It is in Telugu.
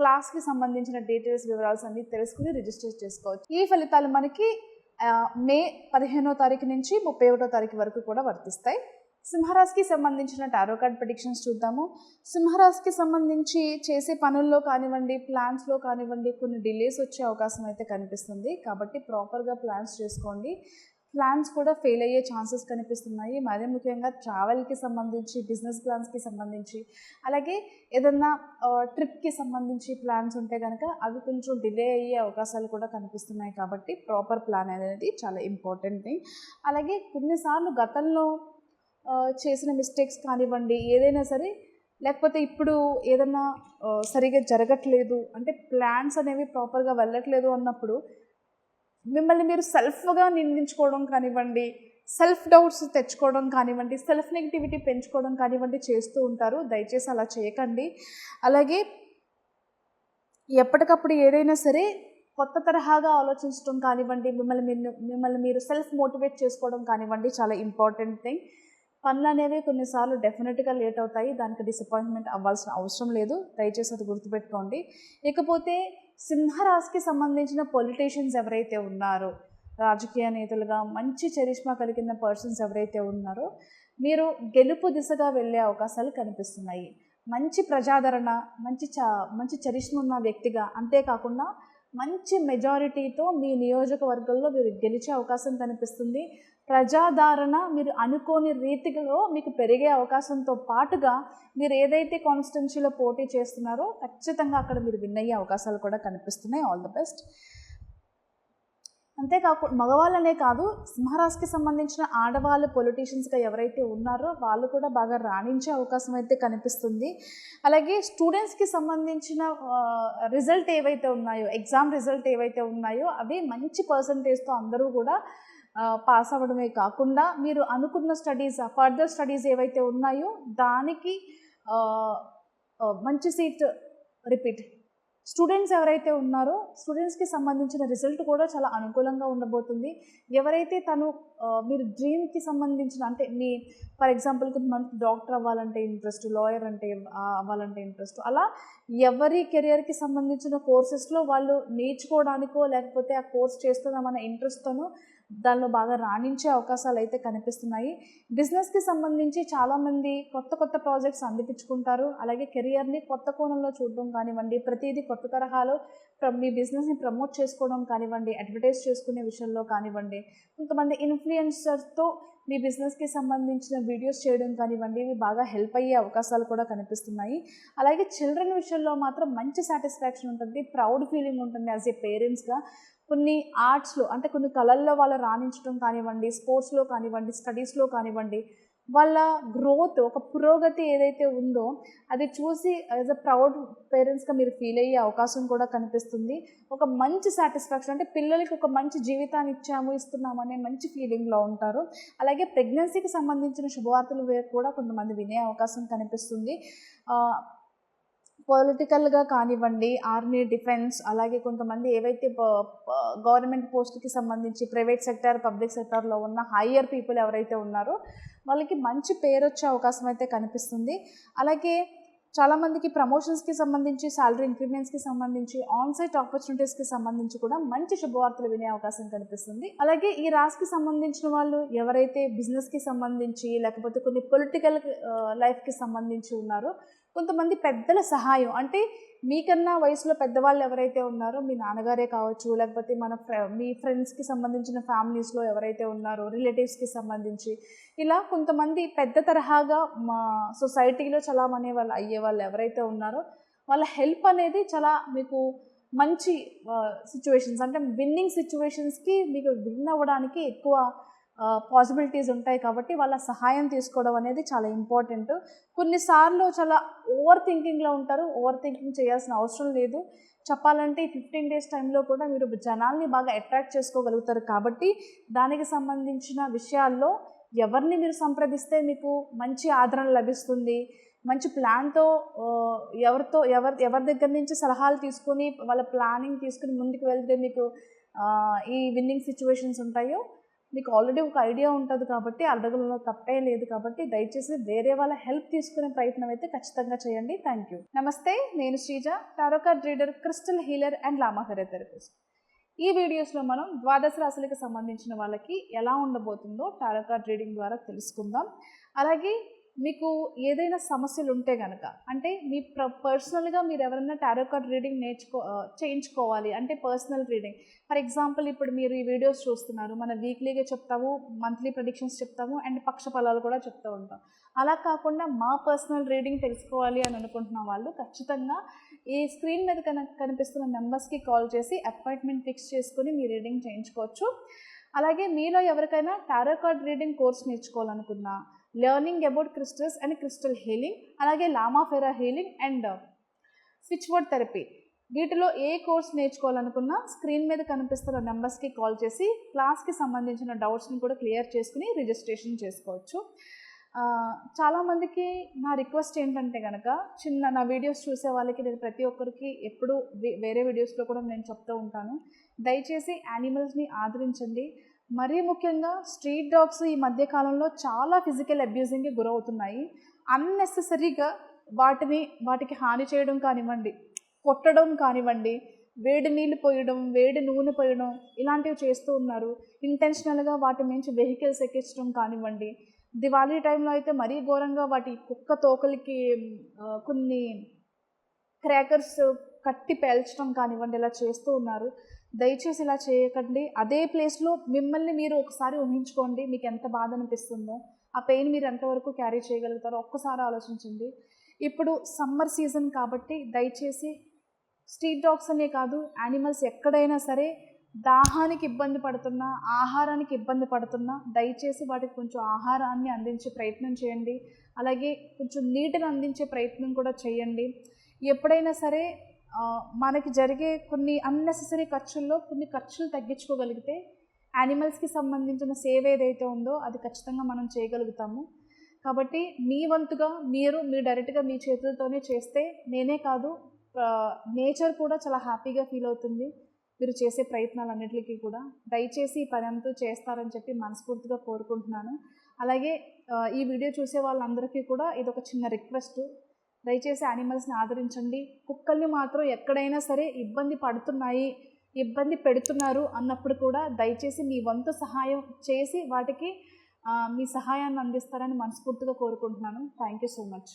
క్లాస్కి సంబంధించిన డీటెయిల్స్ వివరాలు అన్ని తెలుసుకుని రిజిస్టర్ చేసుకోవచ్చు. ఈ ఫలితాలు మనకి మే పదిహేనో తారీఖు నుంచి ముప్పై ఒకటో తారీఖు వరకు కూడా వర్తిస్తాయి. సింహరాశికి సంబంధించిన టారో కార్డ్ ప్రిడిక్షన్స్ చూద్దాము. సింహరాశికి సంబంధించి చేసే పనుల్లో కానివ్వండి ప్లాన్స్లో కానివ్వండి కొన్ని డిలేస్ వచ్చే అవకాశం అయితే కనిపిస్తుంది. కాబట్టి ప్రాపర్గా ప్లాన్స్ చేసుకోండి. ప్లాన్స్ కూడా ఫెయిల్ అయ్యే ఛాన్సెస్ కనిపిస్తున్నాయి. మరీ ముఖ్యంగా ట్రావెల్కి సంబంధించి బిజినెస్ ప్లాన్స్కి సంబంధించి అలాగే ఏదన్నా ట్రిప్కి సంబంధించి ప్లాన్స్ ఉంటే కనుక అవి కొంచెం డిలే అయ్యే అవకాశాలు కూడా కనిపిస్తున్నాయి కాబట్టి ప్రాపర్ ప్లాన్ అనేది చాలా ఇంపార్టెంట్ థింగ్ అలాగే కొన్నిసార్లు గతంలో చేసిన మిస్టేక్స్ కానివ్వండి ఏదైనా సరే లేకపోతే ఇప్పుడు ఏదన్నా సరిగా జరగట్లేదు అంటే ప్లాన్స్ అనేవి ప్రాపర్గా వెళ్ళట్లేదు అన్నప్పుడు మిమ్మల్ని మీరు సెల్ఫ్గా నిందించుకోవడం కానివ్వండి సెల్ఫ్ డౌట్స్ తెచ్చుకోవడం కానివ్వండి సెల్ఫ్ నెగిటివిటీ పెంచుకోవడం కానివ్వండి చేస్తూ ఉంటారు. దయచేసి అలా చేయకండి. అలాగే ఎప్పటికప్పుడు ఏదైనా సరే కొత్త తరహాగా ఆలోచించడం కానివ్వండి మిమ్మల్ని మిమ్మల్ని మీరు సెల్ఫ్ మోటివేట్ చేసుకోవడం కానివ్వండి చాలా ఇంపార్టెంట్ థింగ్ పనులు అనేవి కొన్నిసార్లు డెఫినెట్గా లేట్ అవుతాయి. దానికి డిసప్పాయింట్మెంట్ అవ్వాల్సిన అవసరం లేదు. దయచేసి అది గుర్తుపెట్టుకోండి. ఇకపోతే సింహరాశికి సంబంధించిన పొలిటీషియన్స్ ఎవరైతే ఉన్నారో రాజకీయ నేతలుగా మంచి చరిష్మా కలిగిన పర్సన్స్ ఎవరైతే ఉన్నారో మీరు గెలుపు దిశగా వెళ్ళే అవకాశాలు కనిపిస్తున్నాయి. మంచి ప్రజాదరణ మంచి చ మంచి చరిష్మ ఉన్న వ్యక్తిగా అంతేకాకుండా మంచి మెజారిటీతో మీ నియోజకవర్గంలో మీరు గెలిచే అవకాశం కనిపిస్తుంది. ప్రజాదరణ మీరు అనుకోని రీతిలో మీకు పెరిగే అవకాశంతో పాటుగా మీరు ఏదైతే కాన్స్టిట్యున్సీలో పోటీ చేస్తున్నారో ఖచ్చితంగా అక్కడ మీరు విన్ అయ్యే అవకాశాలు కూడా కనిపిస్తున్నాయి. ఆల్ ద బెస్ట్ అంతేకాకుండా మగవాళ్ళనే కాదు సింహరాశికి సంబంధించిన ఆడవాళ్ళు పొలిటీషియన్స్గా ఎవరైతే ఉన్నారో వాళ్ళు కూడా బాగా రాణించే అవకాశం అయితే కనిపిస్తుంది. అలాగే స్టూడెంట్స్కి సంబంధించిన రిజల్ట్ ఏవైతే ఉన్నాయో ఎగ్జామ్ రిజల్ట్ ఏవైతే ఉన్నాయో అవి మంచి పర్సంటేజ్తో అందరూ కూడా పాస్ అవ్వడమే కాకుండా మీరు అనుకున్న స్టడీస్ ఫర్దర్ స్టడీస్ ఏవైతే ఉన్నాయో దానికి మంచి సీట్ రిపీట్. స్టూడెంట్స్ ఎవరైతే ఉన్నారో స్టూడెంట్స్కి సంబంధించిన రిజల్ట్ కూడా చాలా అనుకూలంగా ఉండబోతుంది. ఎవరైతే తను మీరు డ్రీమ్కి సంబంధించిన అంటే మీ ఫర్ ఎగ్జాంపుల్ కొంతమంది డాక్టర్ అవ్వాలంటే ఇంట్రెస్ట్ లాయర్ అంటే అవ్వాలంటే ఇంట్రెస్ట్ అలా ఎవరి కెరియర్కి సంబంధించిన కోర్సెస్లో వాళ్ళు నేర్చుకోవడానికో లేకపోతే ఆ కోర్స్ చేస్తున్నామన్న ఇంట్రెస్ట్తోనో దానిలో బాగా రాణించే అవకాశాలు అయితే కనిపిస్తున్నాయి. బిజినెస్కి సంబంధించి చాలామంది కొత్త కొత్త ప్రాజెక్ట్స్ అందిపించుకుంటారు. అలాగే కెరియర్ని కొత్త కోణంలో చూడడం కానివ్వండి ప్రతిదీ కొత్త తరహాలో మీ బిజినెస్ని ప్రమోట్ చేసుకోవడం కానివ్వండి అడ్వర్టైజ్ చేసుకునే విషయంలో కానివ్వండి కొంతమంది ఇన్ఫ్లుయెన్సర్తో మీ బిజినెస్కి సంబంధించిన వీడియోస్ చేయడం కానివ్వండి ఇవి బాగా హెల్ప్ అయ్యే అవకాశాలు కూడా కనిపిస్తున్నాయి. అలాగే చిల్డ్రన్ విషయంలో మాత్రం మంచి సాటిస్ఫాక్షన్ ఉంటుంది ప్రౌడ్ ఫీలింగ్ ఉంటుంది యాజ్ ఏ పేరెంట్స్గా కొన్ని ఆర్ట్స్లో అంటే కొన్ని కళల్లో వాళ్ళు రాణించడం కానివ్వండి స్పోర్ట్స్లో కానివ్వండి స్టడీస్లో కానివ్వండి వాళ్ళ గ్రోత్ ఒక పురోగతి ఏదైతే ఉందో అది చూసి యాజ్ అ ప్రౌడ్ పేరెంట్స్గా మీరు ఫీల్ అయ్యే అవకాశం కూడా కనిపిస్తుంది. ఒక మంచి సాటిస్ఫాక్షన్ అంటే పిల్లలకి ఒక మంచి జీవితాన్ని ఇచ్చాము ఇస్తున్నాము అనే మంచి ఫీలింగ్లో ఉంటారు. అలాగే ప్రెగ్నెన్సీకి సంబంధించిన శుభవార్తలు కూడా కొంతమంది వినే అవకాశం కనిపిస్తుంది. పొలిటికల్గా కానివ్వండి ఆర్మీ డిఫెన్స్ అలాగే కొంతమంది ఏవైతే గవర్నమెంట్ పోస్ట్కి సంబంధించి ప్రైవేట్ సెక్టర్ పబ్లిక్ సెక్టార్లో ఉన్న హయ్యర్ పీపుల్ ఎవరైతే ఉన్నారో వాళ్ళకి మంచి పేరు వచ్చే అవకాశం అయితే కనిపిస్తుంది. అలాగే చాలామందికి ప్రమోషన్స్కి సంబంధించి శాలరీ ఇంక్రిమెంట్స్కి సంబంధించి ఆన్సైట్ ఆపర్చునిటీస్కి సంబంధించి కూడా మంచి శుభవార్తలు వినే అవకాశం కనిపిస్తుంది. అలాగే ఈ రాశికి సంబంధించిన వాళ్ళు ఎవరైతే బిజినెస్కి సంబంధించి లేకపోతే కొన్ని పొలిటికల్ లైఫ్కి సంబంధించి ఉన్నారో కొంతమంది పెద్దల సహాయం. అంటే మీకన్నా వయసులో పెద్దవాళ్ళు ఎవరైతే ఉన్నారో మీ నాన్నగారే కావచ్చు లేకపోతే మన ఫ్రె మీ ఫ్రెండ్స్కి సంబంధించిన ఫ్యామిలీస్లో ఎవరైతే ఉన్నారో రిలేటివ్స్కి సంబంధించి ఇలా కొంతమంది పెద్ద తరహాగా మా సొసైటీలో చలామణే వాళ్ళు అయ్యే వాళ్ళు ఎవరైతే ఉన్నారో వాళ్ళ హెల్ప్ అనేది చాలా మీకు మంచి సిచ్యువేషన్స్ అంటే విన్నింగ్ సిచ్యువేషన్స్కి మీకు విన్ అవ్వడానికి ఎక్కువ పాసిబిలిటీస్ ఉంటాయి కాబట్టి వాళ్ళ సహాయం తీసుకోవడం అనేది చాలా ఇంపార్టెంట్ కొన్నిసార్లు చాలా ఓవర్ థింకింగ్లో ఉంటారు. ఓవర్ థింకింగ్ చేయాల్సిన అవసరం లేదు. చెప్పాలంటే ఈ ఫిఫ్టీన్ డేస్ టైంలో కూడా మీరు జనాల్ని బాగా అట్రాక్ట్ చేసుకోగలుగుతారు కాబట్టి దానికి సంబంధించిన విషయాల్లో ఎవరిని మీరు సంప్రదిస్తే మీకు మంచి ఆదరణ లభిస్తుంది. మంచి ప్లాన్తో ఎవరితో ఎవరి ఎవరి దగ్గర నుంచి సలహాలు తీసుకొని వాళ్ళ ప్లానింగ్ తీసుకుని ముందుకు వెళ్తే మీకు ఈ విన్నింగ్ సిచ్యువేషన్స్ ఉంటాయో మీకు ఆల్రెడీ ఒక ఐడియా ఉంటుంది కాబట్టి అడగడంలో తప్పే లేదు కాబట్టి దయచేసి వేరే వాళ్ళ హెల్ప్ తీసుకునే ప్రయత్నం అయితే ఖచ్చితంగా చేయండి. థ్యాంక్ యూ నమస్తే నేను Sreeja tarot card reader crystal healer and Lama therapist ఈ వీడియోస్లో మనం ద్వాదశ రాశులకు సంబంధించిన వాళ్ళకి ఎలా ఉండబోతుందో టారోకార్డ్ రీడింగ్ ద్వారా తెలుసుకుందాం. అలాగే మీకు ఏదైనా సమస్యలు ఉంటే కనుక అంటే మీ ప్ర పర్సనల్గా మీరు ఎవరైనా టారో కార్డ్ రీడింగ్ నేర్చుకో చేయించుకోవాలి అంటే పర్సనల్ రీడింగ్. ఫర్ ఎగ్జాంపుల్ ఇప్పుడు మీరు ఈ వీడియోస్ చూస్తున్నారు మన వీక్లీగా చెప్తాము మంత్లీ ప్రొడిక్షన్స్ చెప్తాము అండ్ పక్ష ఫలాలు కూడా చెప్తూ ఉంటాం. అలా కాకుండా మా పర్సనల్ రీడింగ్ తెలుసుకోవాలి అని అనుకుంటున్న వాళ్ళు ఖచ్చితంగా ఈ స్క్రీన్ మీద కన కనిపిస్తున్న నెంబర్స్కి కాల్ చేసి అపాయింట్మెంట్ ఫిక్స్ చేసుకుని మీ రీడింగ్ చేయించుకోవచ్చు. అలాగే మీలో ఎవరికైనా tarot card reading course నేర్చుకోవాలనుకున్నా learning about crystals and crystal healing అలాగే Lama Fera healing and switch board therapy. వీటిలో ఏ కోర్స్ నేర్చుకోవాలనుకున్నా స్క్రీన్ మీద కనిపిస్తున్న నెంబర్స్కి కాల్ చేసి క్లాస్కి సంబంధించిన డౌట్స్ని కూడా క్లియర్ చేసుకుని రిజిస్ట్రేషన్ చేసుకోవచ్చు. చాలామందికి నా రిక్వెస్ట్ ఏంటంటే కనుక చిన్న నా వీడియోస్ చూసే వాళ్ళకి నేను ప్రతి ఒక్కరికి ఎప్పుడు వేరే వీడియోస్లో కూడా నేను చెప్తూ ఉంటాను. దయచేసి యానిమల్స్ని ఆదరించండి. మరీ ముఖ్యంగా స్ట్రీట్ డాగ్స్ ఈ మధ్య కాలంలో చాలా ఫిజికల్ అబ్యూజింగ్కి గురవుతున్నాయి. అన్నెసెసరీగా వాటిని వాటికి హాని చేయడం కానివ్వండి కొట్టడం కానివ్వండి వేడి నీళ్ళు పోయడం వేడి నూనె పోయడం ఇలాంటివి చేస్తూ ఉన్నారు. ఇంటెన్షనల్గా వాటి నుంచి వెహికల్స్ ఎక్కించడం కానివ్వండి దివాళీ టైంలో అయితే మరీ ఘోరంగా వాటి కుక్క తోకలకి కొన్ని క్రాకర్స్ కట్టి పేల్చడం కానివ్వండి ఇలా చేస్తూ ఉన్నారు. దయచేసి ఇలా చేయకండి. అదే ప్లేస్లో మిమ్మల్ని మీరు ఒకసారి ఊహించుకోండి మీకు ఎంత బాధ అనిపిస్తుందో ఆ పెయిన్ మీరు ఎంతవరకు క్యారీ చేయగలుగుతారో ఒక్కసారి ఆలోచించండి. ఇప్పుడు సమ్మర్ సీజన్ కాబట్టి దయచేసి స్ట్రీట్ డాగ్స్ అనే కాదు యానిమల్స్ ఎక్కడైనా సరే దాహానికి ఇబ్బంది పడుతున్నా ఆహారానికి ఇబ్బంది పడుతున్నా దయచేసి వాటికి కొంచెం ఆహారాన్ని అందించే ప్రయత్నం చేయండి. అలాగే కొంచెం నీటిని అందించే ప్రయత్నం కూడా చేయండి. ఎప్పుడైనా సరే మనకి జరిగే కొన్ని అన్నెసెసరీ ఖర్చుల్లో కొన్ని ఖర్చులు తగ్గించుకోగలిగితే యానిమల్స్కి సంబంధించిన సేవ ఏదైతే ఉందో అది ఖచ్చితంగా మనం చేయగలుగుతాము. కాబట్టి మీ వంతుగా మీరు మీ డైరెక్ట్గా మీ చేతులతోనే చేస్తే నేనే కాదు నేచర్ కూడా చాలా హ్యాపీగా ఫీల్ అవుతుంది. మీరు చేసే ప్రయత్నాలన్నిటికీ కూడా. దయచేసి ఈ పని చేస్తారని చెప్పి మనస్ఫూర్తిగా కోరుకుంటున్నాను. అలాగే ఈ వీడియో చూసే వాళ్ళందరికీ కూడా ఇది ఒక చిన్న రిక్వెస్ట్ దయచేసి యానిమల్స్ని ఆదరించండి. కుక్కల్ని మాత్రం ఎక్కడైనా సరే ఇబ్బంది పడుతున్నాయి ఇబ్బంది పెడుతున్నారు అన్నప్పుడు కూడా దయచేసి మీ వంతు సహాయం చేసి వాటికి మీ సహాయాన్ని అందిస్తారని మనస్ఫూర్తిగా కోరుకుంటున్నాను. Thank you so much